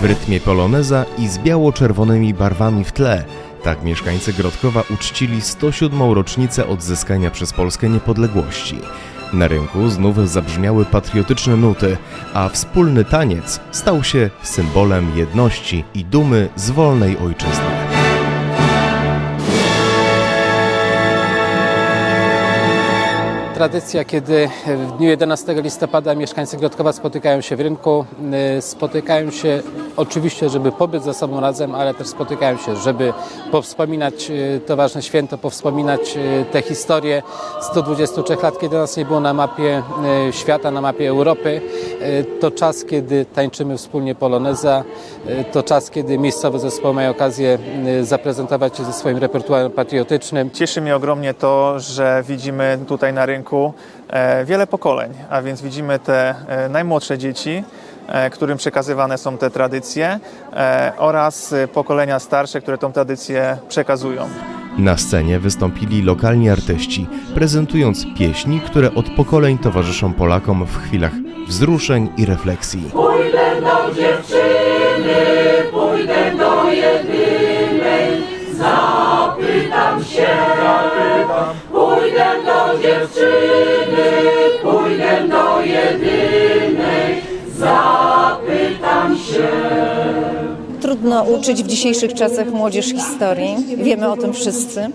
w rytmie poloneza i z biało-czerwonymi barwami w tle. Tak mieszkańcy Grodkowa uczcili 107. rocznicę odzyskania przez Polskę niepodległości. Na rynku znów zabrzmiały patriotyczne nuty, a wspólny taniec stał się symbolem jedności i dumy z wolnej ojczyzny. Tradycja, kiedy w dniu 11 listopada mieszkańcy Grodkowa spotykają się w rynku, y, spotykają się oczywiście, żeby pobyć ze sobą razem, ale też spotykają się, żeby powspominać y, to ważne święto, powspominać y, te historie 123 lat, kiedy nas nie było na mapie y, świata, na mapie Europy. To czas, kiedy tańczymy wspólnie poloneza, to czas, kiedy miejscowe zespoły mają okazję zaprezentować się ze swoim repertuarem patriotycznym. Cieszy mnie ogromnie to, że widzimy tutaj na rynku e, wiele pokoleń, a więc widzimy te e, najmłodsze dzieci, e, którym przekazywane są te tradycje e, oraz e, pokolenia starsze, które tą tradycję przekazują. Na scenie wystąpili lokalni artyści, prezentując pieśni, które od pokoleń towarzyszą Polakom w chwilach wzruszeń i refleksji. Pójdę do dziewczyny, pójdę do jedynej, zapytam się, pójdę do dziewczyny, Trudno uczyć w dzisiejszych czasach młodzież historii, wiemy o tym wszyscy.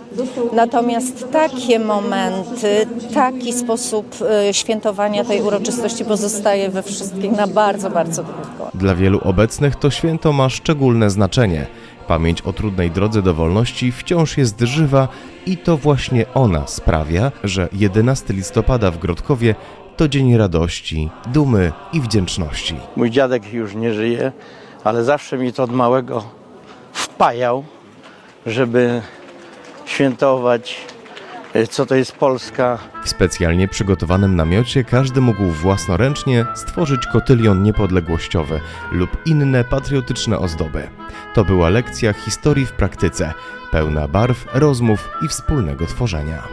Natomiast takie momenty, taki sposób e, świętowania tej uroczystości pozostaje we wszystkich na bardzo, bardzo długo. Dla wielu obecnych to święto ma szczególne znaczenie. Pamięć o trudnej drodze do wolności wciąż jest żywa i to właśnie ona sprawia, że 11 listopada w Grodkowie to dzień radości, dumy i wdzięczności. Mój dziadek już nie żyje, ale zawsze mi to od małego wpajał, żeby świętować, e, co to jest Polska. W specjalnie przygotowanym namiocie każdy mógł własnoręcznie stworzyć kotylion niepodległościowy lub inne patriotyczne ozdoby. To była lekcja historii w praktyce, pełna barw, rozmów i wspólnego tworzenia.